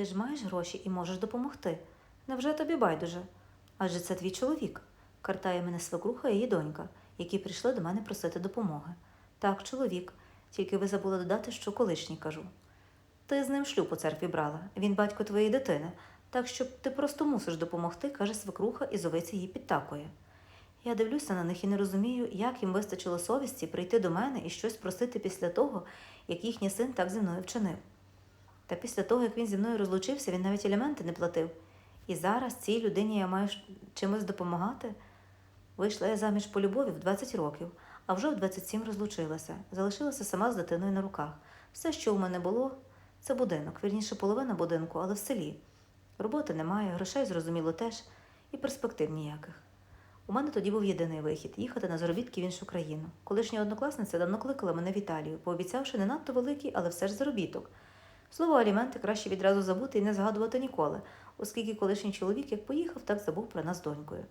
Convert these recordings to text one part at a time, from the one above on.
Ти ж маєш гроші і можеш допомогти. Невже тобі байдуже? Адже це твій чоловік, картає мене свекруха і її донька, які прийшли до мене просити допомоги. Так, чоловік, тільки ви забули додати, що колишній кажу. Ти з ним шлюб у церкві брала, він батько твоєї дитини, так що ти просто мусиш допомогти, каже свекруха, і зовиця її підтакує. Я дивлюся на них і не розумію, як їм вистачило совісті прийти до мене і щось просити після того, як їхній син так зі мною вчинив. Та після того, як він зі мною розлучився, він навіть елементи не платив. І зараз цій людині я маю чимось допомагати. Вийшла я заміж по любові в 20 років, а вже в 27 розлучилася, залишилася сама з дитиною на руках. Все, що у мене було, це будинок, вірніше половина будинку, але в селі. Роботи немає, грошей, зрозуміло, теж, і перспектив ніяких. У мене тоді був єдиний вихід їхати на заробітки в іншу країну. Колишня однокласниця давно кликала мене в Італію, пообіцявши не надто великий, але все ж заробіток. Слово аліменти краще відразу забути і не згадувати ніколи, оскільки колишній чоловік як поїхав, так забув про нас донькою.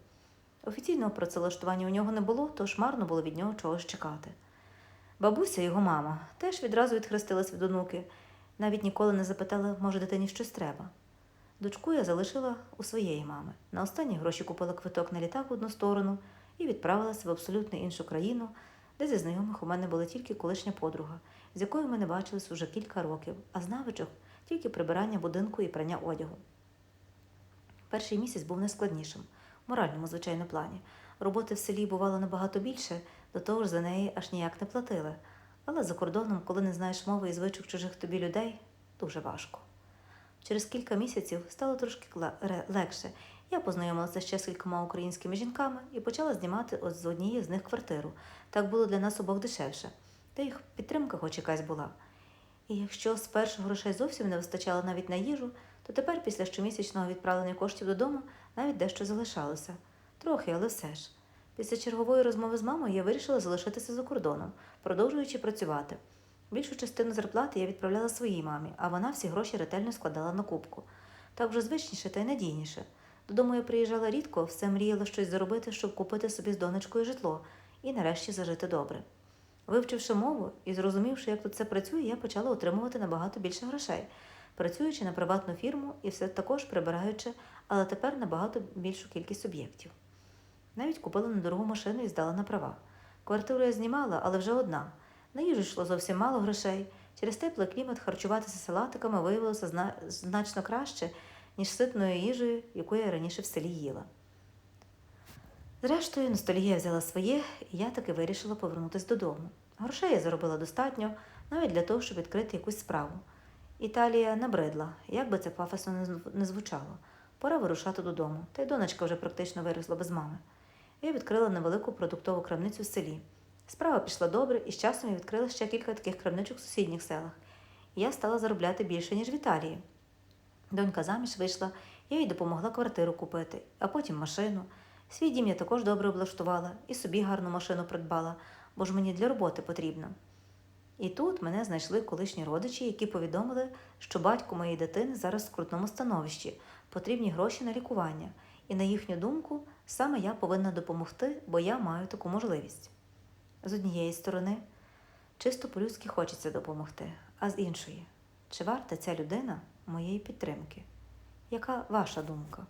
Офіційного працевлаштування у нього не було, тож марно було від нього чогось чекати. Бабуся, його мама, теж відразу відхрестилась від онуки, навіть ніколи не запитала, може, дитині щось треба. Дочку я залишила у своєї мами. На останні гроші купила квиток на літак в одну сторону і відправилася в абсолютно іншу країну, де зі знайомих у мене була тільки колишня подруга, з якою ми не бачились уже кілька років, а з навичок тільки прибирання будинку і прання одягу. Перший місяць був найскладнішим, в моральному, звичайно, плані. Роботи в селі бувало набагато більше, до того ж за неї аж ніяк не платили. Але за кордоном, коли не знаєш мови і звичок чужих тобі людей, дуже важко. Через кілька місяців стало трошки легше. Я познайомилася ще з кількома українськими жінками і почала знімати з однієї з них квартиру. Так було для нас обох дешевше. Та їх підтримка хоч якась була. І якщо спершу грошей зовсім не вистачало навіть на їжу, то тепер, після щомісячного відправлення коштів додому, навіть дещо залишалося. Трохи, але все ж. Після чергової розмови з мамою я вирішила залишитися за кордоном, продовжуючи працювати. Більшу частину зарплати я відправляла своїй мамі, а вона всі гроші ретельно складала на кубку. Так вже звичніше та й надійніше. Додому я приїжджала рідко, все мріяла щось заробити, щоб купити собі з донечкою житло і нарешті зажити добре. Вивчивши мову і зрозумівши, як тут це працює, я почала отримувати набагато більше грошей, працюючи на приватну фірму і все також прибираючи, але тепер набагато більшу кількість об'єктів. Навіть купила недорогу машину і здала на права. Квартиру я знімала, але вже одна. На їжу йшло зовсім мало грошей. Через теплий клімат харчуватися салатиками виявилося значно краще, ніж ситною їжею, яку я раніше в селі їла. Зрештою, ностальгія взяла своє, і я таки вирішила повернутися додому. Грошей я заробила достатньо, навіть для того, щоб відкрити якусь справу. Італія набридла, як би це пафосно не звучало. Пора вирушати додому, та й донечка вже практично виросла без мами. Я відкрила невелику продуктову крамницю в селі. Справа пішла добре, і з часом я відкрила ще кілька таких крамничок в сусідніх селах. Я стала заробляти більше, ніж в Італії. Донька заміж вийшла, я їй допомогла квартиру купити, а потім машину. Свій дім я також добре облаштувала і собі гарну машину придбала, бо ж мені для роботи потрібно. І тут мене знайшли колишні родичі, які повідомили, що батько моєї дитини зараз в скрутному становищі, потрібні гроші на лікування, і на їхню думку, саме я повинна допомогти, бо я маю таку можливість. З однієї сторони, чисто по-людськи хочеться допомогти, а з іншої, чи варта ця людина моєї підтримки? Яка ваша думка?